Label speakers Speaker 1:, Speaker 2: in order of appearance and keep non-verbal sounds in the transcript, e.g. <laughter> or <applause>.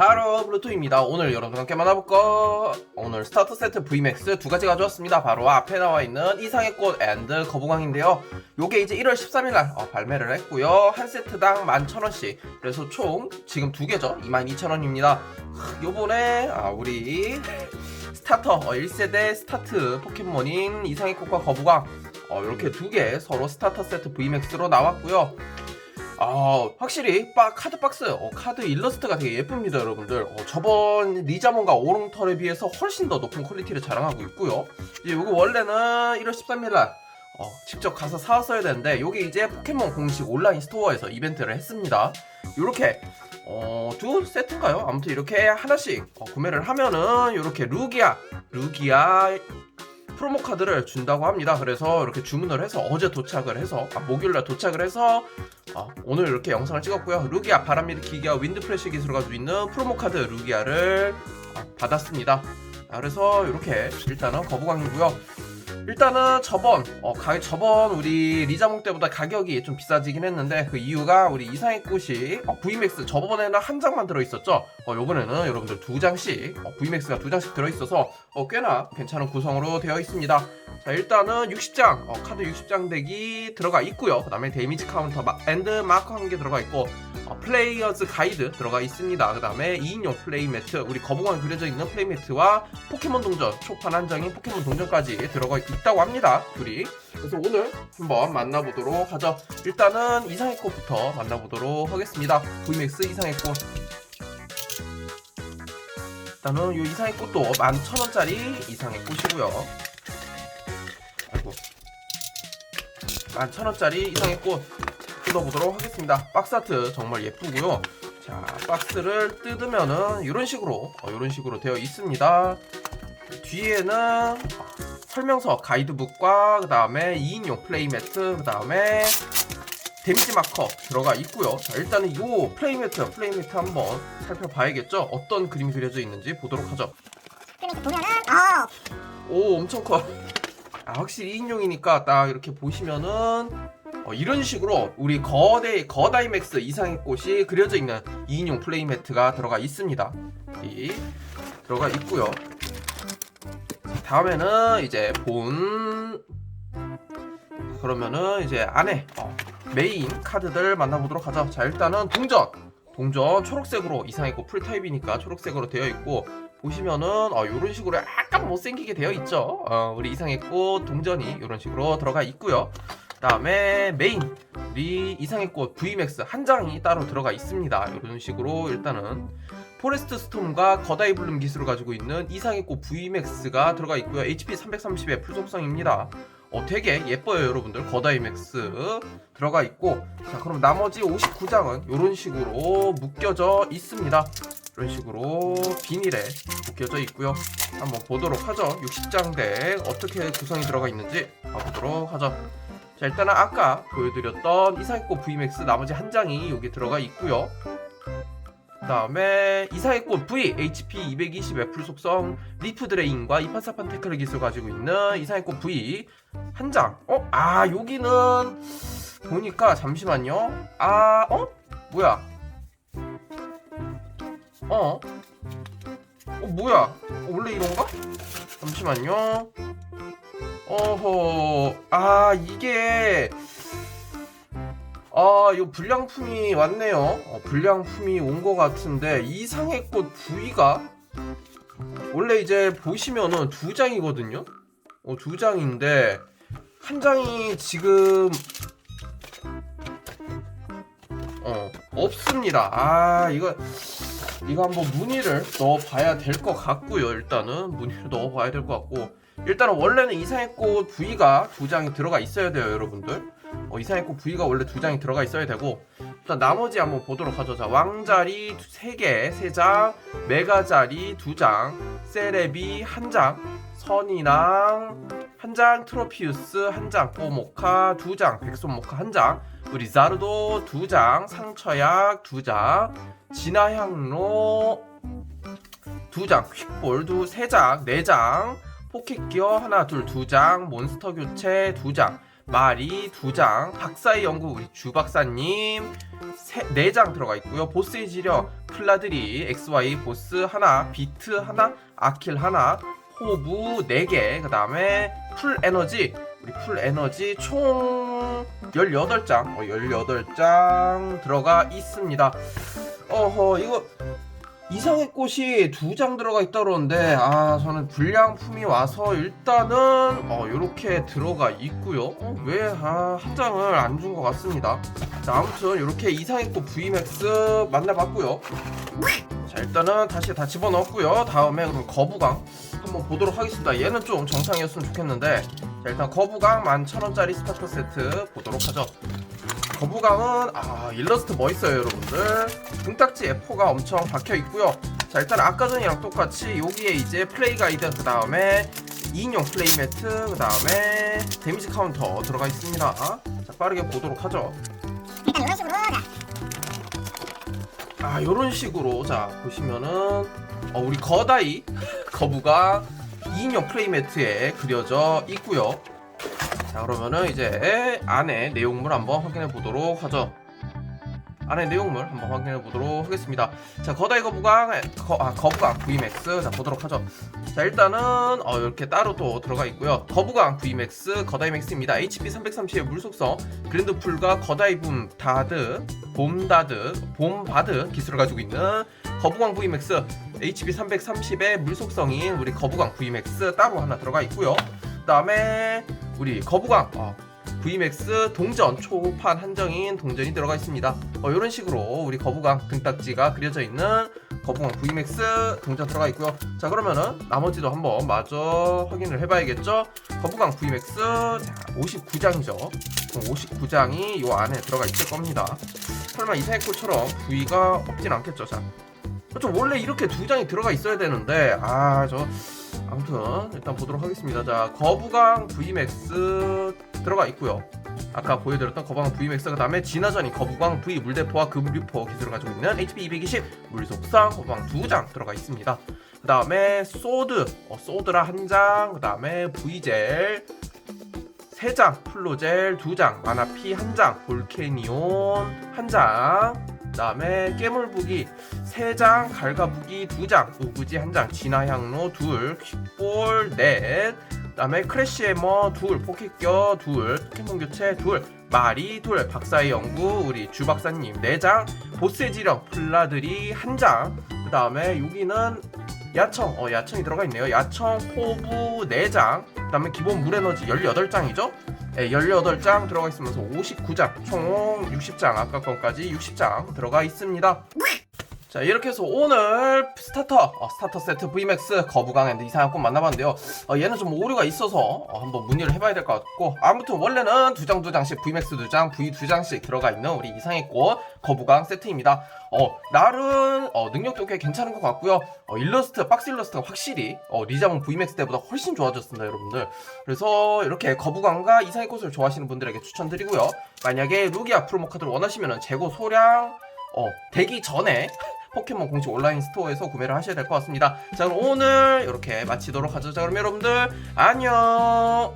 Speaker 1: 바로 블루투입니다. 오늘 여러분과 함께 만나볼 거 오늘 스타터 세트 VMAX 두 가지 가져왔습니다. 바로 앞에 나와 있는 이상의 꽃 앤드 거북왕인데요. 요게 이제 1월 13일날 어, 발매를 했고요. 한 세트당 11,000원씩. 그래서 총 지금 두 개죠. 22,000원입니다. 요번에 아, 우리 스타터 어, 1세대 스타트 포켓몬인 이상의 꽃과 거북왕 어, 이렇게 두 개 서로 스타터 세트 VMAX로 나왔고요. 아 확실히 빠, 카드 박스 어, 카드 일러스트가 되게 예쁩니다 여러분들. 어, 저번 리자몬과 오롱털에 비해서 훨씬 더 높은 퀄리티를 자랑하고 있고요. 이제 요거 원래는 1월 13일날 어, 직접 가서 사왔어야 되는데 요게 이제 포켓몬 공식 온라인 스토어에서 이벤트를 했습니다. 요렇게 어, 두 세트인가요? 아무튼 이렇게 하나씩 어, 구매를 하면은 요렇게 루기아 루기아 프로모 카드를 준다고 합니다. 그래서 이렇게 주문을 해서 어제 도착을 해서 아, 목요일날 도착을 해서 아, 오늘 이렇게 영상을 찍었고요. 루기아 바람미드 기기와 윈드 프레쉬 기술을 가지고 있는 프로모 카드 루기아를 아, 받았습니다. 아, 그래서 이렇게 일단은 거부광이고요. 일단은 저번 어, 가, 저번 우리 리자몽 때보다 가격이 좀 비싸지긴 했는데 그 이유가 우리 이상의 꽃이 어, VMAX 저번에는 한 장만 들어있었죠. 어, 요번에는 여러분들 두 장씩 어, VMAX가 두 장씩 들어있어서 어, 꽤나 괜찮은 구성으로 되어 있습니다. 자 일단은 60장 어, 카드 60장 덱이 들어가 있고요. 그 다음에 데미지 카운터 마, 앤드 마커 한 개 들어가 있고 어, 플레이어즈 가이드 들어가 있습니다. 그 다음에 2인용 플레이 매트 우리 거북왕이 그려져 있는 플레이 매트와 포케몬 동전 초판 한 장인 포케몬 동전까지 들어가 있다고 합니다. 둘이 그래서 오늘 한번 만나보도록 하죠. 일단은 이상의 꽃부터 만나보도록 하겠습니다. VMAX 이상의 꽃 일단은 이 이상의 꽃도 11,000원짜리 이상의 꽃이고요. 11,000원짜리 이상의 꽃 뜯어보도록 하겠습니다. 박스 아트 정말 예쁘고요. 자 박스를 뜯으면은 이런 식으로 어, 이런 식으로 되어 있습니다. 뒤에는 설명서 가이드북과 그 다음에 2인용 플레이 매트 그 다음에 데미지 마커 들어가 있고요. 자, 일단은 이 플레이 매트 플레이 매트 한번 살펴봐야겠죠. 어떤 그림이 그려져 있는지 보도록 하죠.
Speaker 2: 보면은 어
Speaker 1: 오 엄청 커. 아, 확실히 2인용이니까 딱 이렇게 보시면은 어, 이런 식으로 우리 거대 거다이맥스 이상의 꽃이 그려져 있는 2인용 플레이 매트가 들어가 있습니다. 이 들어가 있고요. 자, 다음에는 이제 본 그러면은 이제 안에 어, 메인 카드들 만나보도록 하죠. 자 일단은 동전 동전 초록색으로 이상의 꽃 풀타입이니까 초록색으로 되어 있고 보시면은 어, 이런 식으로 약간 못생기게 되어 있죠. 어, 우리 이상의 꽃 동전이 이런 식으로 들어가 있고요. 그다음에 메인 우리 이상의 꽃 VMAX 한 장이 따로 들어가 있습니다. 이런 식으로 일단은 포레스트 스톰과 거다이 블룸 기술을 가지고 있는 이상의 꽃 VMAX가 들어가 있고요. HP 330의 풀 속성입니다. 어, 되게 예뻐요, 여러분들. 거다이 맥스 들어가 있고, 자, 그럼 나머지 59장은 이런 식으로 묶여져 있습니다. 이런 식으로 비닐에 묶여져 있고요. 한번 보도록 하죠. 60장 덱 어떻게 구성이 들어가 있는지 봐보도록 하죠. 자, 일단은 아까 보여드렸던 이상의꽃 VMAX 나머지 한 장이 여기 들어가 있고요. 그 다음에 이상의꽃 V HP 220 애플 속성 리프 드레인과 이판사판 테크를 기술 가지고 있는 이상의꽃 V 한 장. 어? 아 여기는 보니까 잠시만요. 아 어? 뭐야? 어? 어 뭐야? 어, 원래 이런가? 잠시만요. 어허. 아 이게 아, 이거 불량품이 왔네요. 어, 불량품이 온 것 같은데 이상의 꽃 부위가 원래 이제 보시면은 두 장이거든요. 어, 두 장인데 한 장이 지금 어 없습니다. 아 이거 이거 한번 문의를 넣어봐야 될 것 같고요. 일단은 문의를 넣어봐야 될 것 같고 일단은 원래는 이상의 꽃 부위가 두 장이 들어가 있어야 돼요, 여러분들. 어, 이상의 꽃 부위가 원래 두 장이 들어가 있어야 되고 일단 나머지 한번 보도록 하죠. 자 왕자리 세 개, 세 장, 메가자리 두 장, 세레비 한 장, 선이랑 한 장, 트로피우스 한 장, 꼬모카 두 장, 백손모카 한 장, 우 리 자르도 두 장, 상처약 두 장, 진화향로 두 장, 퀵볼 두 세 장, 네 장, 포켓기어 하나 둘 두 장, 몬스터 교체 두 장, 마리 두 장, 박사의 연구 우리 주 박사님 네 장 들어가 있고요. 보스의 지력 플라드리 XY 보스 하나, 비트 하나, 아킬 하나, 호부 4개, 그 다음에 풀 에너지, 우리 풀 에너지 총 18장, 어, 18장 들어가 있습니다. 어허, 이거 이상의 꽃이 두 장 들어가 있다 그러는데, 아, 저는 불량품이 와서 일단은, 어, 요렇게 들어가 있고요 어, 왜, 아, 한 장을 안 준 것 같습니다. 자, 아무튼, 요렇게 이상의 꽃 VMAX 만나봤고요 자, 일단은 다시 다 집어넣었고요 다음에 그럼 거부강 한번 보도록 하겠습니다. 얘는 좀 정상이었으면 좋겠는데 자 일단 거부강 11,000원짜리 스타터 세트 보도록 하죠. 거부강은 아 일러스트 멋있어요 여러분들 등딱지 F4가 엄청 박혀 있고요. 자 일단 아까 전이랑 똑같이 여기에 이제 플레이 가이드 그 다음에 2인용 플레이 매트 그 다음에 데미지 카운터 들어가 있습니다. 자 빠르게 보도록 하죠.
Speaker 2: 일단 이런 식으로 자,
Speaker 1: 아 요런 식으로 자 보시면은 어, 우리 거다이 거부가 2인용 프레임매트에 그려져 있고요. 자 그러면은 이제 안에 내용물 한번 확인해 보도록 하죠. 안에 내용물 한번 확인해 보도록 하겠습니다. 자 거다이 거부강 거, 아, 거부강 VMAX. 자 보도록 하죠. 자 일단은 어, 이렇게 따로 또 들어가 있고요. 거부강 VMAX 거다이 맥스입니다. HP 330의 물속성 그랜드풀과 거다이 붐 다드 봄다드 봄바드 기술을 가지고 있는 거부광 VMAX HP 330의 물속성인 우리 거부광 VMAX 따로 하나 들어가 있고요. 그 다음에 우리 거부광 어, VMAX 동전 초판 한정인 동전이 들어가 있습니다. 어, 이런 식으로 우리 거부광 등딱지가 그려져 있는 거부광 VMAX 동전 들어가 있고요. 자 그러면은 나머지도 한번 마저 확인을 해봐야겠죠? 거부광 VMAX 자 59장이죠. 59장이 요 안에 들어가 있을 겁니다. 설마 이사의 콜처럼 부위가 없진 않겠죠? 자 그렇죠. 원래 이렇게 두 장이 들어가 있어야 되는데 아저 아무튼 일단 보도록 하겠습니다. 자 거부강 VMAX 들어가 있고요. 아까 보여드렸던 거부강 VMAX 그 다음에 진화전이 거부강 V 물대포와 금류포 기술을 가지고 있는 HP 220 물속상 거부강 두 장 들어가 있습니다. 그 다음에 소드 어, 소드라 한 장 그 다음에 V젤 3장, 플로젤 2장, 마나피 1장, 볼케니온 1장, 그 다음에 깨물부기 3장, 갈가부기 2장, 우구지 1장, 진화향로 2, 퀵볼 4, 그 다음에 크래쉬해머 2, 포켓겨 2, 포켓몬 교체 2, 마리 2, 박사의 연구 우리 주 박사님 4장, 보스의 지령 플라들이 1장, 그 다음에 여기는 야청, 어 야청이 들어가 있네요. 야청 포부 4장, 그다음에 기본 물 에너지 18장이죠. 네, 18장 들어가 있으면서 59장, 총 60장, 아까 건까지 60장 들어가 있습니다. 자 이렇게 해서 오늘 스타터 어, 스타터 세트 VMAX 거부강 앤드 이상한 꽃 만나봤는데요. 어, 얘는 좀 오류가 있어서 어, 한번 문의를 해봐야 될 것 같고 아무튼 원래는 두 장 두 장씩 VMAX 두장 V 두 장씩 들어가 있는 우리 이상의 꽃 거부강 세트입니다. 어 나름 어, 능력도 꽤 괜찮은 것 같고요. 어, 일러스트 박스 일러스트가 확실히 어, 리자몽 VMAX 때보다 훨씬 좋아졌습니다 여러분들. 그래서 이렇게 거부강과 이상의 꽃을 좋아하시는 분들에게 추천드리고요. 만약에 루기아 프로모 카드를 원하시면 재고 소량 어, 되기 전에 <laughs> 포켓몬 공식 온라인 스토어에서 구매를 하셔야 될 것 같습니다. 자, 그럼 오늘 이렇게 마치도록 하죠. 자, 그럼 여러분들 안녕.